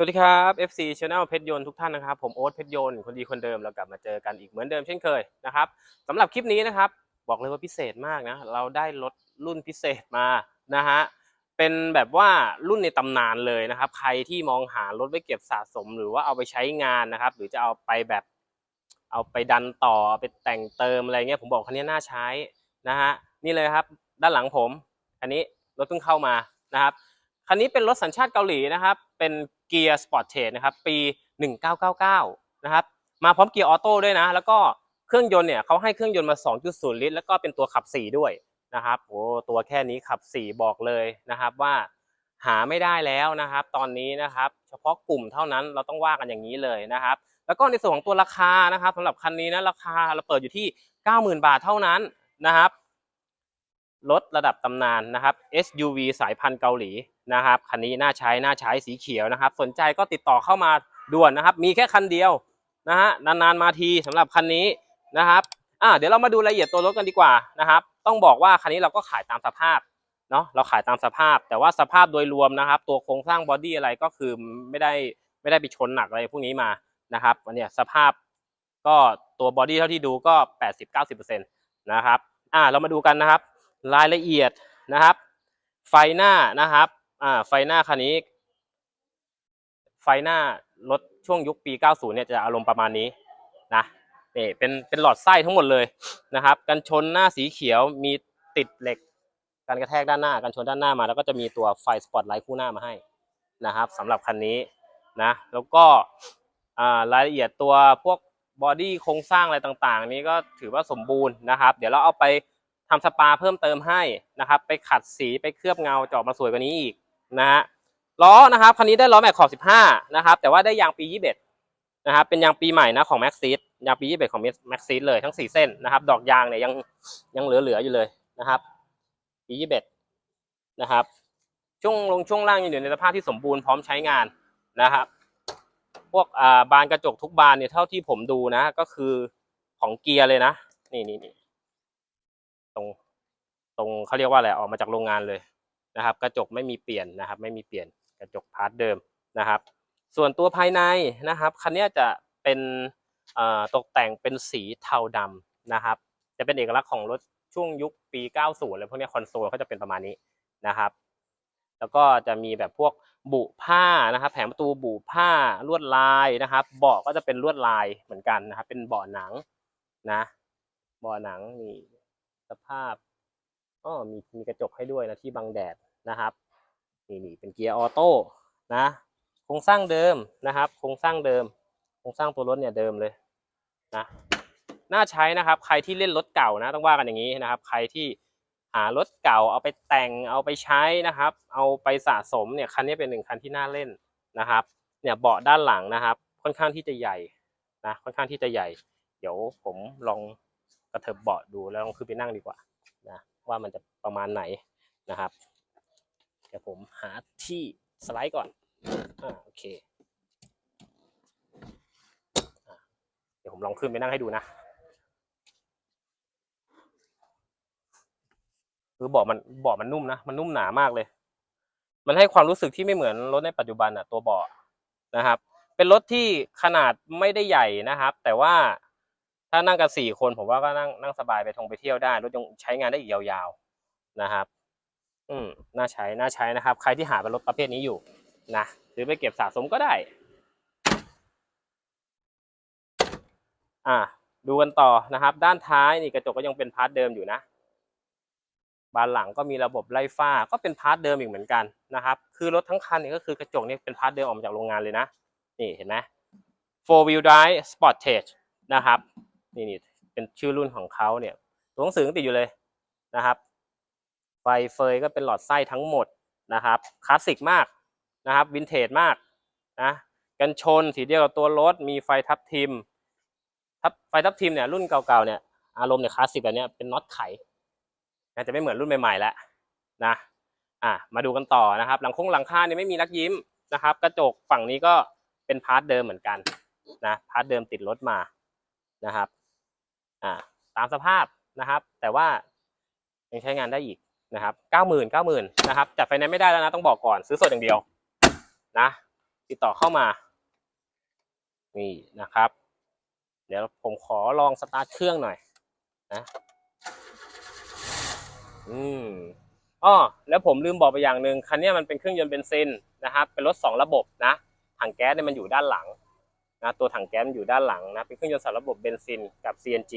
สวัสดีครับ FC Channel เพชรยนต์ทุกท่านนะครับ ผมโอ๊ตเพชรยนต์คนดีคนเดิมเรากลับมาเจอกันอีกเหมือนเดิมเช่นเคยนะครับสำหรับคลิปนี้นะครับ บอกเลยว่าพิเศษมากนะ เราได้รถรุ่นพิเศษมานะฮะเป็นแบบว่ารุ่นในตำนานเลยนะครับ ใครที่มองหารถไว้เก็บสะสม หรือว่าเอาไปใช้งานนะครับ หรือจะเอาไปแบบเอาไปดันต่อเอาไปแต่งเติมอะไรเงี้ยผมบอกคันนี้น่าใช้นะฮะนี่เลยครับ ด้านหลังผม อันนี้รถเพิ่งเข้ามานะครับ คันนี้เป็นรถสัญชาติเกาหลีนะครับ เป็นเกียร์สปอร์ตเทรนะครับ ปี 1999 นะครับ มาพร้อมเกียร์ออโต้ด้วยนะ แล้วก็เครื่องยนต์เนี่ยเขาให้เครื่องยนต์มา 2.0 ลิตร แล้วก็เป็นตัวขับ 4 ด้วยนะครับโอ้ตัวแค่นี้ขับ 4 บอกเลยนะครับว่าหาไม่ได้แล้วนะครับ ตอนนี้นะครับ เฉพาะกลุ่มเท่านั้นเราต้องว่ากันอย่างนี้เลยนะครับ แล้วก็ในส่วนของตัวราคานะครับสำหรับคันนี้นะราคาเราเปิดอยู่ที่ 90,000 บาทเท่านั้นนะครับรถระดับตำนานนะครับ SUV สายพันธุ์เกาหลี นะครับคันนี้น่าใช้น่าใช้สีเขียวนะครับ สนใจก็ติดต่อเข้ามาด่วนนะครับ มีแค่คันเดียวนะฮะนานๆมาทีสำหรับคันนี้นะครับอ่าเดี๋ยวเรามาดูรายละเอียดตัวรถกันดีกว่านะครับ ต้องบอกว่าคันนี้เราก็ขายตามสภาพเนาะเราขายตามสภาพ แต่ว่าสภาพโดยรวมนะครับ ตัวโครงสร้างบอดี้อะไรก็คือไม่ได้ไม่ได้ไปชนหนักอะไรพวกนี้มานะครับวันนี้สภาพก็ตัวบอดี้เท่าที่ดูก็ 80-90%นะครับอ่าเรามาดูกันนะครับ รายละเอียดนะครับ ไฟหน้านะครับ อ่า ไฟหน้าคันนี้ ไฟหน้ารถช่วงยุคปี 90 เนี่ยจะอารมณ์ประมาณนี้นะนี่เป็นเป็นหลอดไส้ทั้งหมดเลยนะครับ กันชนหน้าสีเขียวมีติดเหล็กการกระแทกด้านหน้ากันชนด้านหน้ามา แล้วก็จะมีตัวไฟสปอตไลท์คู่หน้ามาให้นะครับสำหรับคันนี้นะแล้วก็อ่ารายละเอียดตัวพวกบอดี้โครงสร้างอะไรต่างๆ นี้ก็ถือว่าสมบูรณ์นะครับ เดี๋ยวเราเอาไปทำสปาเพิ่มเติมให้นะครับ ไปขัดสีไปเคลือบเงาจะอมาสวยกว่านี้อีก นะฮะล้อนะครับคันนี้ได้ล้อแม็กขอบ 15 นะครับ แต่ว่าได้ยางปี 21 นะครับ เป็นยางปีใหม่นะของ Max s e e d ยางปี 21 ของ Max s e e d เลยทั้ง 4 เส้นนะครับ ดอกยางเนี่ยยังยังเหลือๆอยู่เลยนะครับปี 21 นะครับ ช่วงลงช่วงล่างยังอยู่ในสภาพที่สมบูรณ์พร้อมใช้งานนะครับ พวกอ่าบานกระจกทุกบานเนี่ยเท่าที่ผมดูนะ ก็คือของเกียร์เลยนะ นี่นี่นี่ตรงตรงเขาเรียกว่าอะไรออกมาจากโรงงานเลย นะครับ กระจกไม่มีเปลี่ยนนะครับ ไม่มีเปลี่ยนกระจกพาร์ทเดิมนะครับ ส่วนตัวภายในนะครับคันนี้จะเป็นตกแต่งเป็นสีเทาดำนะครับ จะเป็นเอกลักษณ์ของรถช่วงยุคปี 90อะไรพวกนี้คอนโซลก็จะเป็นประมาณนี้นะครับ แล้วก็จะมีแบบพวกบุผ้านะครับ แผงประตูบุผ้าลวดลายนะครับ เบาะก็จะเป็นลวดลายเหมือนกันนะครับ เป็นเบาะหนังนะ เบาะหนังนี่สภาพ ก็มีมีกระจกให้ด้วยนะที่บังแดดนะครับนี่นี่เป็นเกียร์ออโต้นะโครงสร้างเดิมนะครับโครงสร้างเดิมโครงสร้างตัวรถเนี่ยเดิมเลยนะน่าใช้นะครับ ใครที่เล่นรถเก่านะต้องว่ากันอย่างนี้นะครับ ใครที่หารถเก่าเอาไปแต่งเอาไปใช้นะครับ เอาไปสะสมเนี่ยคันนี้เป็นหนึ่งคันที่น่าเล่นนะครับ เนี่ยเบาะด้านหลังนะครับ ค่อนข้างที่จะใหญ่นะค่อนข้างที่จะใหญ่ เดี๋ยวผมลองกระเถิบเบาะดูแล้วลองขึ้นไปนั่งดีกว่านะ ว่ามันจะประมาณไหนนะครับเดี๋ยวผมหาที่สไลด์ก่อนอ่าโอเคอเดี๋ยวผมลองขึ้นไปนั่งให้ดูนะคือเบาะมันเบาะมันนุ่มนะมันนุ่มหนามากเลย มันให้ความรู้สึกที่ไม่เหมือนรถในปัจจุบันอะตัวเบาะนะครับ เป็นรถที่ขนาดไม่ได้ใหญ่นะครับ แต่ว่า ถ้านั่งกันสี่คนผมว่าก็นั่งนั่งสบายไปท่องไปเที่ยวได้รถยังใช้งานได้อีกยาวๆนะครับ อืมน่าใช้น่าใช้นะครับ ใครที่หาเป็นรถประเภทนี้อยู่นะหรือไปเก็บสะสมก็ได้ อ่า ดูกันต่อนะครับ ด้านท้ายนี่กระจกก็ยังเป็นพาร์ทเดิมอยู่นะบานหลังก็มีระบบไล่ฝ้าก็เป็นพาร์ทเดิมอีกเหมือนกันนะครับ คือรถทั้งคันนี่ก็คือกระจกนี่เป็นพาร์ทเดิมออกมาจากโรงงานเลยนะ นี่เห็นไหม four wheel drive sportage นะครับ นี่นี่เป็นชื่อรุ่นของเขาเนี่ย ตัวหนังสือติดอยู่เลยนะครับ ไฟเฟยก็เป็นหลอดไส้ทั้งหมดนะครับคลาสสิกมากนะครับวินเทจมากนะกันชนสีเดียวกับตัวรถมีไฟทับทิมทับไฟทับทิมเนี่ยรุ่นเก่าๆเนี่ยอารมณ์เนี่ยคลาสสิกแบบนี้เป็นน็อตไขนะจะไม่เหมือนรุ่นใหม่ๆแล้วนะอะมาดูกันต่อนะครับ หลังคงหลังคาเนี่ยไม่มีรักยิ้มนะครับ กระจกฝั่งนี้ก็เป็นพาร์ทเดิมเหมือนกันนะพาร์ทเดิมติดรถมานะครับ อ่าตามสภาพนะครับ แต่ว่ายังใช้งานได้อีกนะครับเก้าหมื่นเก้าหมื่นนะครับจัดไฟแนนซ์ไม่ได้แล้วนะต้องบอกก่อนซื้อสดอย่างเดียวนะติดต่อเข้ามา นี่นะครับ เดี๋ยวผมขอลองสตาร์ทเครื่องหน่อยนะอืมอ้อแล้วผมลืมบอกไปอย่างหนึ่งคันนี้มันเป็นเครื่องยนต์เบนซินนะครับ เป็นรถสองระบบนะถังแก๊สเนี่ยมันอยู่ด้านหลัง นะตัวถังแก๊สอยู่ด้านหลังนะเป็นเครื่องยนต์สองระบบเบนซินกับ CNG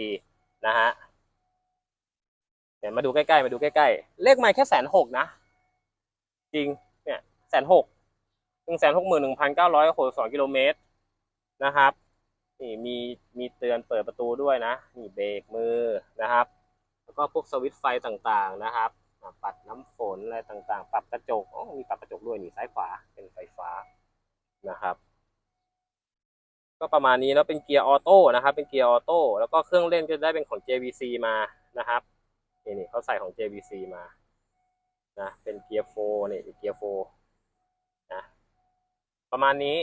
นะฮะเดี๋ยมาดูใกล้ๆมาดูใกล้ๆเลขไม่แค่แสนหกนะ จริงเนี่ยแสนหกหนึ่งแสนหกหมื่นหนึ่งพันเก้าร้อยหกสองกิโลเมตรนะครับนี่มีมีเตือนเปิดประตูด้วยนะนี่เบรกมือนะครับ แล้วก็พวกสวิตช์ไฟต่างๆนะครับ ปัดน้ำฝนอะไรต่างๆ ปรับกระจกอ๋อมีปรับกระจกด้วยนี่ซ้ายขวาเป็นไฟฟ้านะครับ ก็ประมาณนี้แล้วเป็นเกียร์ออโต้นะครับ เป็นเกียร์ออโต้แล้วก็เครื่องเล่นก็ได้เป็นของ JVC มานะครับนี่นี่เขาใส่ของ JVC มานะเป็นเกียร์โฟนี่เกียร์โฟนะประมาณนี้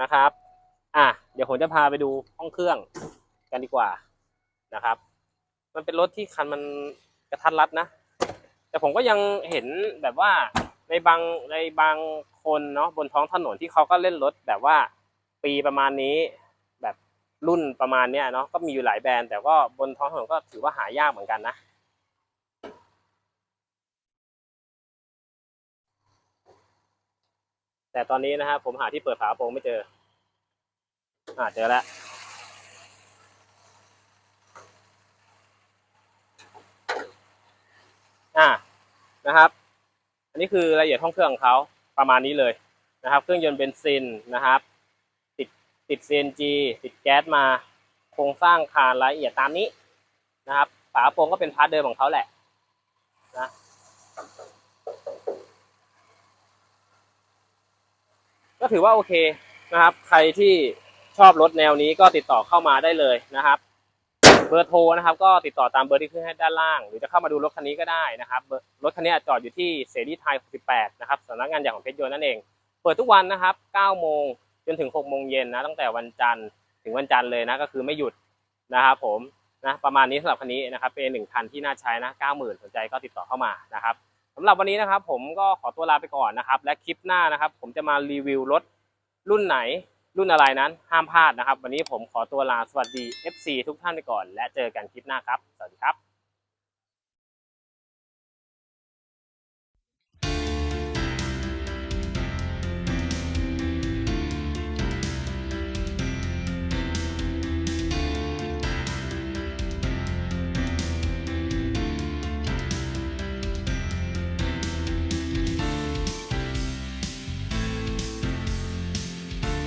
นะครับ อะเดี๋ยวผมจะพาไปดูห้องเครื่องกันดีกว่านะครับ มันเป็นรถที่คันมันกระทัดรัดนะ แต่ผมก็ยังเห็นแบบว่าในบางในบางคนเนาะบนท้องถนนที่เขาก็เล่นรถแบบว่าปีประมาณนี้ รุ่นประมาณเนี้ยเนาะก็มีอยู่หลายแบรนด์แต่ก็บนท้องถนนก็ถือว่าหายากเหมือนกันนะแต่ตอนนี้นะครับผมหาที่เปิดฝากระโปรงไม่เจออ่าเจอแล้วอ่านะครับ อันนี้คือรายละเอียดห้องเครื่องของเขาประมาณนี้เลยนะครับ เครื่องยนต์เบนซินนะครับ ติด CNG ติดแก๊สมา โครงสร้างคานรายละเอียดตามนี้นะครับ ฝากระโปรงก็เป็นพาร์ทเดิมของเขาแหละนะก็ถือว่าโอเคนะครับ ใครที่ชอบรถแนวนี้ก็ติดต่อเข้ามาได้เลยนะครับ เบอร์โทรนะครับก็ติดต่อตามเบอร์ที่ขึ้นให้ด้านล่าง หรือจะเข้ามาดูรถคันนี้ก็ได้นะครับเบอร์รถคันนี้จอดอยู่ที่เสรีไทย68นะครับสำนักงานใหญ่ของเพชรยนต์นั่นเอง เปิดทุกวันนะครับ9โมง จนถึง6โมงเย็นนะ ตั้งแต่วันจันทร์ถึงวันจันทร์เลยนะก็คือไม่หยุดนะครับผมนะประมาณนี้สำหรับคันนี้นะครับเป็นหนึ่งคันที่น่าใช้นะ90,000สนใจก็ติดต่อเข้ามานะครับสำหรับวันนี้นะครับผมก็ขอตัวลาไปก่อนนะครับ และคลิปหน้านะครับ ผมจะมารีวิวรถรุ่นไหน รุ่นอะไรนั้นห้ามพลาดนะครับ วันนี้ผมขอตัวลาสวัสดี FC ทุกท่านไปก่อน และเจอกันคลิปหน้าครับ สวัสดีครับ